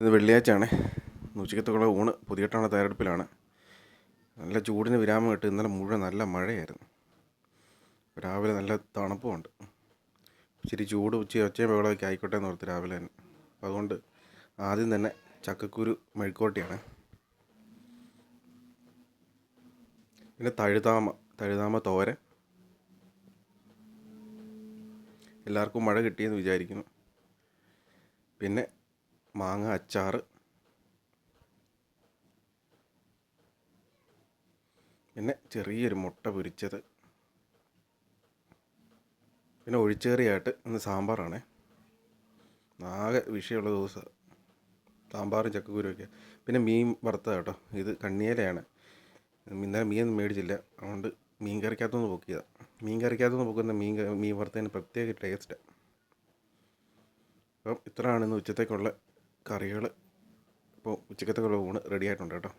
ഇത് വെള്ളിയാഴ്ചയാണ്. നൂച്ചിക്കത്തുള്ള ഊണ് പുതിയട്ടാണ് തയ്യാറെടുപ്പിലാണ്. നല്ല ചൂടിന് വിരാമം ഇട്ട് ഇന്നലെ മുഴുവൻ നല്ല മഴയായിരുന്നു. രാവിലെ നല്ല തണുപ്പുമുണ്ട്. ഇച്ചിരി ചൂട് ഉച്ച ഒച്ചയും ബഹളമൊക്കെ ആയിക്കോട്ടെ എന്ന് ഓർത്ത് രാവിലെ തന്നെ. അപ്പോൾ അതുകൊണ്ട് ആദ്യം തന്നെ ചക്കക്കുരു മെഴുക്കോട്ടിയാണ് പിന്നെ തഴുതാമ തഴുതാമ തോര എല്ലാവർക്കും മഴ കിട്ടിയെന്ന് വിചാരിക്കുന്നു. പിന്നെ മാങ്ങ അച്ചാർ പിന്നെ ചെറിയൊരു മുട്ട പൊരിച്ചത്. പിന്നെ ഒഴിച്ചേറിയായിട്ട് ഇന്ന് സാമ്പാറാണേ. ആകെ വിഷയമുള്ള ദിവസം. സാമ്പാറും ചക്കക്കുരുമൊക്കെ പിന്നെ മീൻ വറുത്തത് കേട്ടോ ഇത് കണ്ണിയേലയാണ്. ഇന്നലെ മീൻ മേടിച്ചില്ല. അതുകൊണ്ട് മീൻ കറിക്കകത്തുനിന്ന് പൊക്കിയതാണ് മീൻ കറിക്കകത്തുനിന്ന് പൊക്കുന്ന മീൻ മീൻ വറുത്തതിന് പ്രത്യേക ടേസ്റ്റ്. അപ്പം ഇത്രയാണ് ഇന്ന് ഉച്ചത്തേക്കുള്ള കറികൾ ഇപ്പോൾ ഉച്ചക്കത്തേക്കുള്ള ഊണ് റെഡി ആയിട്ടുണ്ട് കേട്ടോ.